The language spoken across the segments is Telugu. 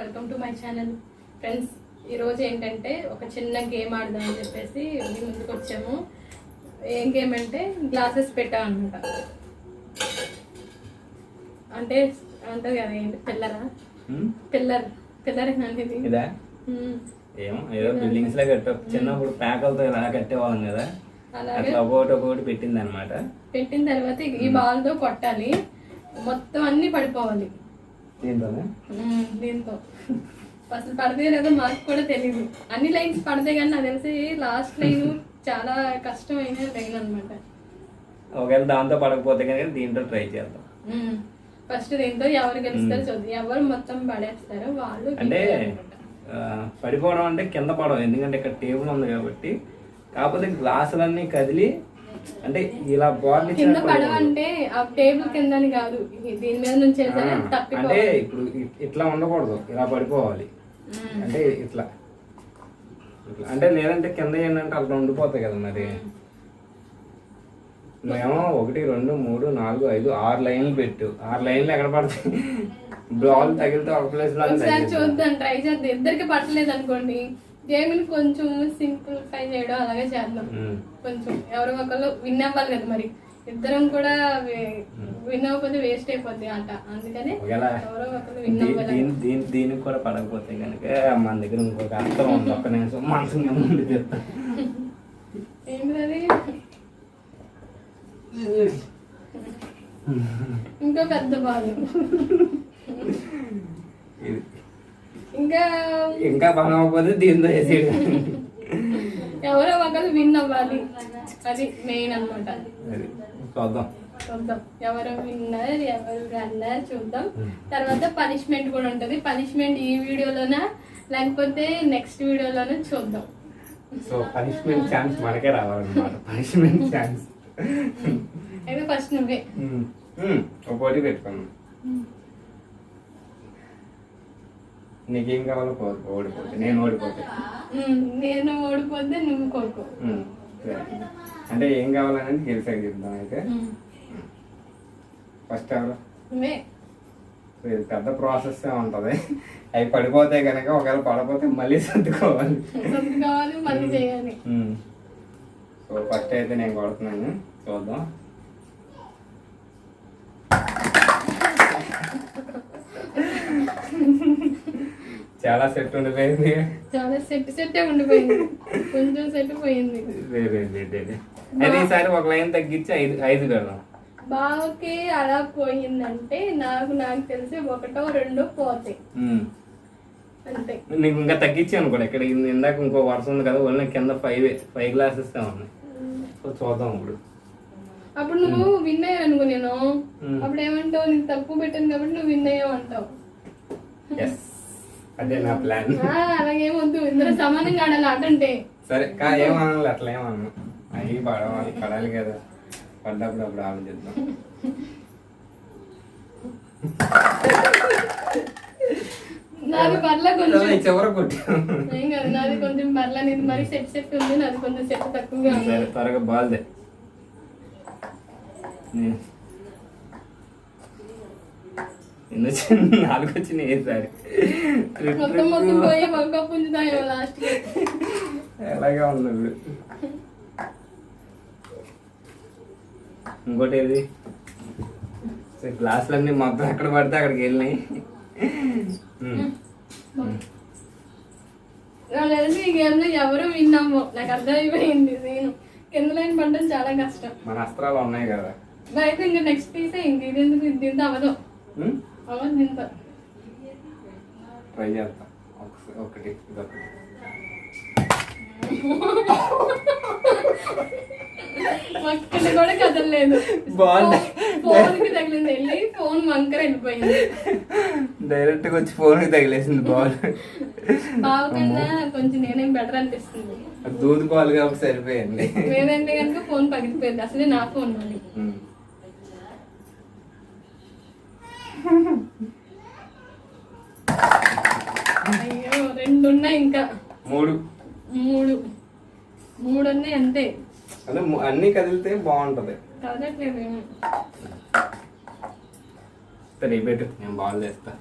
Welcome to my channel. Friends ఈరోజు ఏంటంటే ఒక చిన్న గేమ్ ఆడదాం అని చెప్పేసి మీ ముందుకు వచ్చాము. ఏం గేమ్ అంటే గ్లాసెస్ పెట్టాం అనమాట అంటే ఉంటుంది కదా ఏంటి? పిల్లరా? పిల్లర్. పిల్లర్ అనేది ఏమో ఏదో బిల్డింగ్స్లో కట్ట. చిన్నప్పుడు ప్యాకలతో ఇలా కట్టేవాళ్ళం కదా. అలాగే. అట్లా ఒకటి ఒకటి పెట్టింది అనమాట పెట్టిన తర్వాత ఈ బాల్తో కొట్టాలి. మొత్తం అన్ని పడిపోవాలి. మ్మ్, దీంతో. అసలు పడితే లేదో మాకు కూడా తెలియదు అన్ని లైన్స్ పడితే కానీ నాకు తెలిసి లాస్ట్ లైన్ చాలా కష్టమైన లైన్ అనమాట ఒకవేళ దాంతో పడకపోతే కనుక దీంట్లో ట్రై చేద్దాం. ఫస్ట్ దీంతో ఎవరు గెలుస్తారో చూద్దాం. ఎవరు మొత్తం పడేస్తారో వాళ్ళు అంటే పడిపోవడం అంటే కింద పడడం. ఎందుకంటే ఇక్కడ టేబుల్ ఉంది కాబట్టి. కాకపోతే గ్లాసులన్నీ కదిలి అంటే ఇలా బాల్ కింద పడవంటే ఆ టేబుల్ కింద. కాదు దీని మీద నుంచి అంటే ఇప్పుడు ఇట్లా ఉండకూడదు. ఇలా పడిపోవాలి. అంటే ఇట్లా. అంటే లేదంటే కింద ఏంటంటే అట్లా ఉండిపోతాయి కదా మరి. మేము. ఒకటి రెండు మూడు నాలుగు ఐదు ఆరు లైన్లు పెట్టు. ఆరు లైన్లు ఎక్కడ పడతాయి? బాల్ తగిలితే ఒక ప్లేస్లో చూద్దాం ట్రై చేద్దాం. ఇద్దరికి పట్టలేదు అనుకోండి గేమ్ని కొంచెం సింప్లిఫై చేయడం అలాగే చేద్దాం. కొంచెం ఎవరో ఒకళ్ళు విన్ అవ్వాలి కదా మరి. ఇద్దరం కూడా విన్ అవ్వకపోతే వేస్ట్ అయిపోద్ది ఆట. అందుకని ఎవరో ఒకళ్ళు విన్ దీ- అవ్వాలి. దీని దీని దీనికి కూడా పడకపోతే కనుక మన దగ్గర ఇంకొక అర్థం ఉంది. ఒక్క నిమిషం మనసు ఉండి ఏంటిది ఇంకో పెద్ద ఇది. ఇంకా ఇంకా అవ్వకపోతే దీంతో ఎవరో ఒకళ్ళు విన్ అవ్వాలి. అది మెయిన్ అన్నమాట అది చూద్దాం. చూద్దాం. ఎవరు విన్నర్ ఎవరు రన్నర్ చూద్దాం. తర్వాత పనిష్మెంట్ కూడా ఉంటుంది. పనిష్మెంట్ ఈ వీడియోలోనా? లేకపోతే నెక్స్ట్ వీడియోలోనే చూద్దాం. సో పనిష్మెంట్ ఛాన్స్ మనకే రావాలన్నమాట. పనిష్మెంట్ ఛాన్స్ అయితే ఫస్ట్ నువ్వే. ఒక పోటీ పెట్టుకున్నాం నీకేం కావాలో పో- ఓడిపోతే నేను ఓడిపోతే. నేను ఓడిపోతే నువ్వు కోరుకో. అంటే ఏం కావాలనేది గెలిచాక చెప్తాం అయితే. ఫస్ట్ ఎవరు? ఇది పెద్ద ప్రాసెస్ ఉంటుంది అవి పడిపోతే కనుక ఒకవేళ పడపోతే మళ్ళీ సర్దుకోవాలి. సో ఫస్ట్ అయితే నేను కొడుతున్నాను. చూద్దాం. చాలా సెట్ ఉండిపోయింది. చాలా సెట్ సెట్టే ఉండిపోయింది. కొంచెం సెట్ పోయింది. రే, రే, రే, రే, రే. అయితే ఈసారి ఒక లైన్ తగ్గించి ఐదు ఐదు పెడదాం బావకి అలా పోయిందంటే నాకు నాకు తెలిసి ఒకటో రెండో పోతాయి. అంతే. నీకు ఇంకా తగ్గించాను కూడా ఇక్కడ ఇందాక ఇంకో వరుస ఉంది కదా ఓన్లీ కింద ఫైవ్ ఫైవ్ గ్లాసెస్ ఉన్నాయి సో చూద్దాం ఇప్పుడు. అప్పుడు నువ్వు విన్ అయ్యావు అనుకో నేను. అప్పుడు ఏమంటావు? నీకు తక్కువ పెట్టాను కాబట్టి నువ్వు విన్ అయ్యావు అంటావు. ఎస్ అదే నా ప్లాన్ అలాగేమొద్దు. ఇందులో సమానంగా ఆడాలి ఆట అంటే సరే కా ఏమనాలి? అట్లా ఏమన్నా. అవి పడవాలి పడాలి కదా. పడ్డప్పుడు అప్పుడు ఆలోచిద్దాం నాది పర్ల కొంచెం. చివర కొట్టి ఏం కాదు నాది కొంచెం పర్ల. నీది మరి సెట్ సెట్ ఉంది నాది కొంచెం సెట్ తక్కువగా ఉంది. సరే త్వరగా బాల్దే ఎన్ని వచ్చింది నాలుగు వచ్చినాయి ఈసారి ఎలాగే ఇప్పుడు ఇంకోటి ఏది? గ్లాసులన్నీ మొత్తం ఎక్కడ పడితే అక్కడికి వెళ్ళినాయి. ఈ గేమ్లో ఎవరు విన్నామో నాకు అర్థమైపోయింది నేను. కింద లైన్ పడడం చాలా కష్టం. మన అస్త్రాలు ఉన్నాయి కదా. బయట ఇంకా నెక్స్ట్ తీసే ఇంక ఇది ఎందుకు ఇది దీంతో ట్రై చేస్తా. ఒకటి ఇదొకటి. ఒక్కటి కూడా కదలలేదు. బాగుంది. ఫోన్కి తగిలింది. వెళ్ళి ఫోన్ వంకర వెళ్ళిపోయింది. డైరెక్ట్గా వచ్చి ఫోన్కి తగిలేసింది బాల్. కొంచెం నేనేం బెటర్ అనిపిస్తుంది. దూది బాల్ కాబట్టి సరిపోయింది లేదంటే కనుక ఫోన్ పగిలిపోయింది. అసలే నా ఫోన్ మళ్ళీ ఉమ్. అయ్యో రెండు ఉన్నాయి ఇంకా. మూడు. మూడు. మూడు ఉన్నాయి అంతే అదే అన్ని కదిలితే బాగుంటది. కదలట్లేదు ఏమో. సరే పెట్టు నేను బాల్ చేస్తా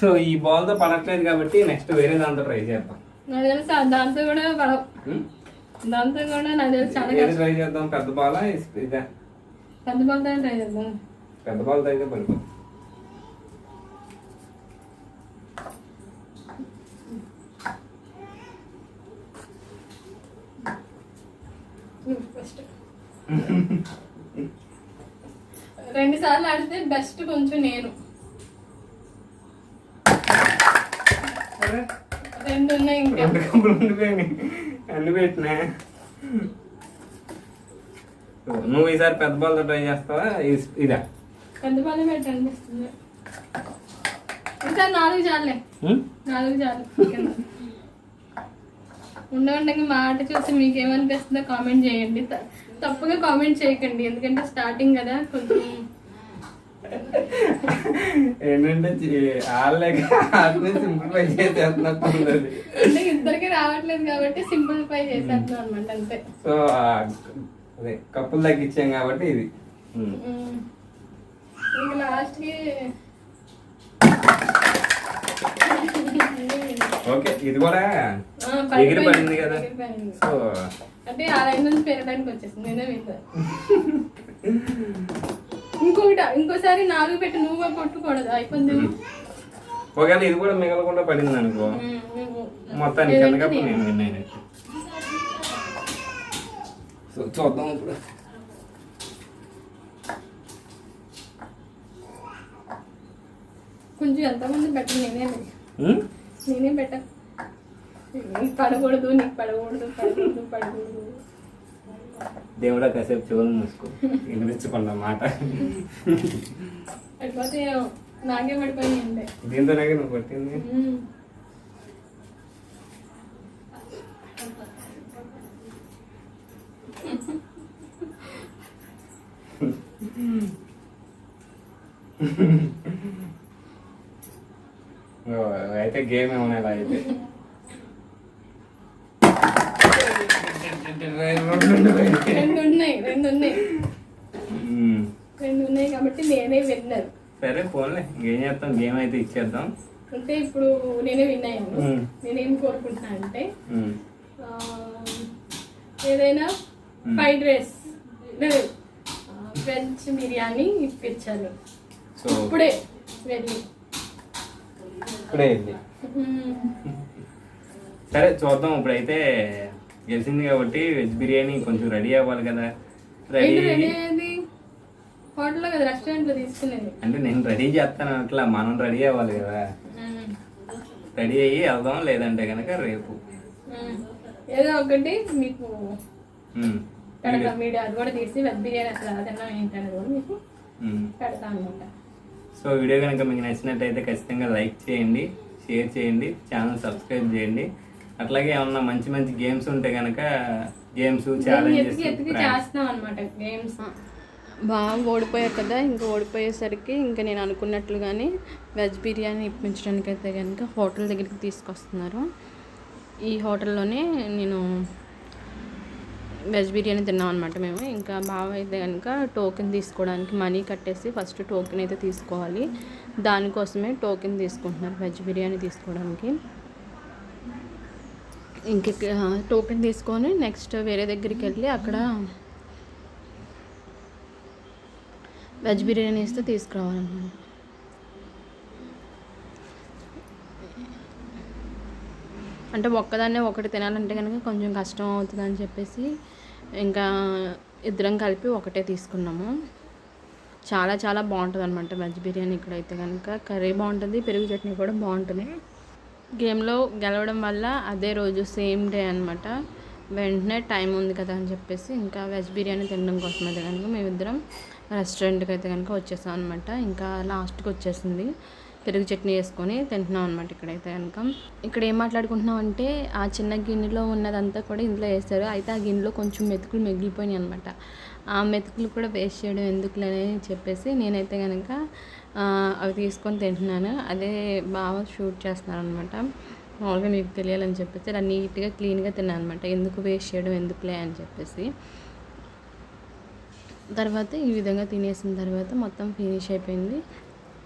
సో ఈ బాల్తో పడట్లేదు కాబట్టి నెక్స్ట్ వేరే దాంతో ట్రై చేద్దాం. నాకు తెలుసు ఆ దాంతో కూడా పడవు? దాంతో కూడా నాకు తెలుసు చాలా కష్టం. ట్రై చేద్దాం? పెద్ద బాలా ఇదా? పెద్ద బాల్తో ట్రై చేద్దాం. పెద్ద బాల్ అయితే పడిపోతుంది. ఫస్ట్ రెండు సార్లు ఆడితే బెస్ట్ కొంచెం నేను. రెండు ఉన్నాయి ఇంకా. అన్ని పెట్టినా నువ్వు ఈసారి పెద్ద బాల్తో ట్రై చేస్తావా? ఇదా. పెద్ద బాల్ పెట్టి అనిపిస్తుంది. ఈసారి నాలుగు చాలే? నాలుగు చాలు. కింద. ఉండ ఉండగా మాట చూసి మీకు ఏమనిపిస్తుందో కామెంట్ చేయండి తప్పుగా కామెంట్ చేయకండి. ఎందుకంటే స్టార్టింగ్ కదా కొంచెం. ఏంటంటే వాళ్ళే వాళ్ళని సింప్లిఫై చేసేస్తున్నట్టు ఉంది అంటే ఇద్దరికి రావట్లేదు కాబట్టి సింప్లిఫై చేసేస్తున్నాం అనమాట అంతే. సో అదే కప్పులు తగ్గించాం కాబట్టి ఇది. ఇంక లాస్ట్కి ఓకే ఇది కూడా ఎగిరి పడింది కదా. సో అంటే ఆ లైన్ నుంచి పెరగడానికి వచ్చేసింది నేనే విన్నా. ఇంకొకటి ఇంకోసారి నాలుగు పెట్టి నువ్వు కొట్టుకూడదు అయిపోయింది. ఒకవేళ ఇది కూడా మిగలకుండా పడింది అనుకో మొత్తానికి నేను విన్ అయినట్టు సో చూద్దాం ఇప్పుడు. కొంచెం ఎంతమంది పెట్టండి నేనే? నేనే పెట్ట? నీకు పడకూడదు నీకు పడకూడదు పడకూడదు పడకూడదు. దేవుడా కాసేపు చెవులు మూసుకో. వినిపించకుండా మాట. పడిపోతే నాకే పడిపోయింది అంటే దీంతోనే నువ్వు కొట్టింది ఓ, అయితే గేమ్ ఏమైనా ఇలా అయితే? రెండు ఉన్నాయి రెండు ఉన్నాయి. రెండు ఉన్నాయి కాబట్టి నేనే విన్నర్. సరే పోన్లే. ఇంకేం చేస్తాం? గేమ్ అయితే ఇచ్చేద్దాం. అంటే ఇప్పుడు నేనే విన్ అయ్యాను. మ్మ్. నేనేం కోరుకుంటున్నా అంటే ఏదైనా. ఫ్రైడ్ రైస్ వెజ్ బిర్యానీ ఇప్పించాను. ఇప్పుడే వెళ్ళి. వెళ్ళి మ్మ్. సరే చూద్దాం ఇప్పుడైతే గెలిచింది కాబట్టి వెజ్ బిర్యానీ కొంచెం రెడీ అవ్వాలి కదా రెడీ హోటల్లో కదా రెస్టారెంట్లో తీసుకునేది అంటే నేను రెడీ చేస్తాను అట్లా మనం రెడీ అవ్వాలి కదా. రెడీ అయ్యి వెళ్దాం లేదంటే కనుక రేపు. ఏదో ఒకటి మీకు. పెడతాం వీడియో అది కూడా తీసి వెజ్ బిర్యానీ అసలు అదన్నా ఏంటనేది కూడా మీకు. పెడతాం అనమాట సో వీడియో కనుక మీకు నచ్చినట్టయితే ఖచ్చితంగా లైక్ చేయండి షేర్ చేయండి ఛానల్ సబ్స్క్రైబ్ చేయండి. అట్లాగే ఏమన్నా మంచి మంచి గేమ్స్ ఉంటే కనుక గేమ్స్ చేస్తున్నాం అనమాట గేమ్స్. బాగా ఓడిపోయారు కదా ఇంకా ఓడిపోయేసరికి ఇంకా నేను అనుకున్నట్లుగానే వెజ్ బిర్యానీ ఇప్పించడానికి అయితే కనుక హోటల్ దగ్గరికి తీసుకొస్తున్నారు. ఈ హోటల్లోనే నేను వెజ్ బిర్యానీ తిన్నాం అనమాట మేము. ఇంకా బావ అయితే కనుక టోకెన్ తీసుకోవడానికి మనీ కట్టేసి ఫస్ట్ టోకెన్ అయితే తీసుకోవాలి. దానికోసమే టోకెన్ తీసుకుంటున్నారు వెజ్ బిర్యానీ తీసుకోవడానికి. ఇంక టోకెన్ తీసుకొని నెక్స్ట్ వేరే దగ్గరికి వెళ్ళి అక్కడ వెజ్ బిర్యానీ ఇస్తే తీసుకురావాలన్నమాట. అంటే ఒక్కదాన్నే ఒకటి తినాలంటే కనుక కొంచెం కష్టం అవుతుంది అని చెప్పేసి ఇంకా ఇద్దరం కలిపి ఒకటే తీసుకున్నాము. చాలా చాలా బాగుంటుంది అనమాట వెజ్ బిర్యానీ ఇక్కడైతే కనుక. కర్రీ బాగుంటుంది పెరుగు చట్నీ కూడా బాగుంటుంది. గేమ్లో గెలవడం వల్ల అదే రోజు సేమ్ డే అనమాట వెంటనే టైం ఉంది కదా అని చెప్పేసి ఇంకా వెజ్ బిర్యానీ తినడం కోసం అయితే కనుక మేమిద్దరం రెస్టారెంట్కి అయితే కనుక వచ్చేసాం అనమాట ఇంకా లాస్ట్కి వచ్చేసింది. పెరుగు చట్నీ వేసుకొని తింటున్నాం అనమాట ఇక్కడైతే కనుక ఇక్కడ ఏం మాట్లాడుకుంటున్నాం అంటే ఆ చిన్న గిన్నెలో ఉన్నదంతా కూడా ఇందులో వేస్తారు. అయితే ఆ గిన్నెలో కొంచెం మెతుకులు మిగిలిపోయినాయి అనమాట ఆ మెతుకులు కూడా వేస్ట్ చేయడం ఎందుకులే అని చెప్పేసి నేనైతే కనుక అవి తీసుకొని తింటున్నాను. అదే బాగా షూట్ చేస్తున్నారనమాట మామూలుగా మీకు తెలియాలని చెప్పేసి అలా నీట్గా క్లీన్గా తిన్నాను అనమాట ఎందుకు వేస్ట్ చేయడం ఎందుకులే అని చెప్పేసి. తర్వాత ఈ విధంగా తినేసిన తర్వాత మొత్తం ఫినిష్ అయిపోయింది.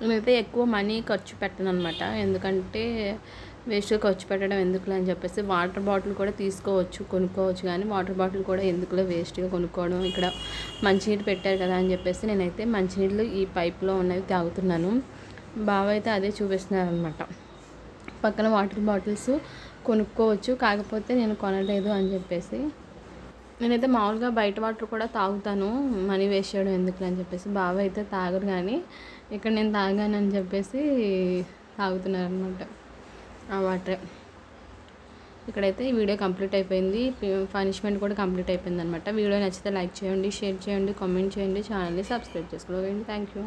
నేనైతే ఎక్కువ మనీ ఖర్చు పెట్టను అనమాట ఎందుకంటే వేస్ట్గా ఖర్చు పెట్టడం ఎందుకులే అని చెప్పేసి వాటర్ బాటిల్ కూడా తీసుకోవచ్చు కొనుక్కోవచ్చు కానీ వాటర్ బాటిల్ కూడా ఎందుకులే వేస్ట్గా కొనుక్కోవడం. ఇక్కడ మంచినీళ్ళు పెట్టారు కదా అని చెప్పేసి నేనైతే మంచినీళ్ళు ఈ పైప్లో ఉన్నవి తాగుతున్నాను. బావ అయితే అదే చూపిస్తున్నారు అనమాట పక్కన వాటర్ బాటిల్స్ కొనుక్కోవచ్చు కాకపోతే నేను కొనలేదు అని చెప్పేసి. నేనైతే మామూలుగా బయట వాటర్ కూడా తాగుతాను మనీ వేస్ట్ చేయడం ఎందుకు అని చెప్పేసి బావ అయితే తాగరు కానీ ఇక్కడ నేను తాగానని చెప్పేసి తాగుతున్నారనమాట ఆ వాటర్. ఇక్కడైతే ఈ వీడియో కంప్లీట్ అయిపోయింది. పనిష్మెంట్ కూడా కంప్లీట్ అయిపోయింది అనమాట వీడియో నచ్చితే లైక్ చేయండి షేర్ చేయండి కామెంట్ చేయండి ఛానల్ని సబ్స్క్రైబ్ చేసుకోండి థ్యాంక్ యూ.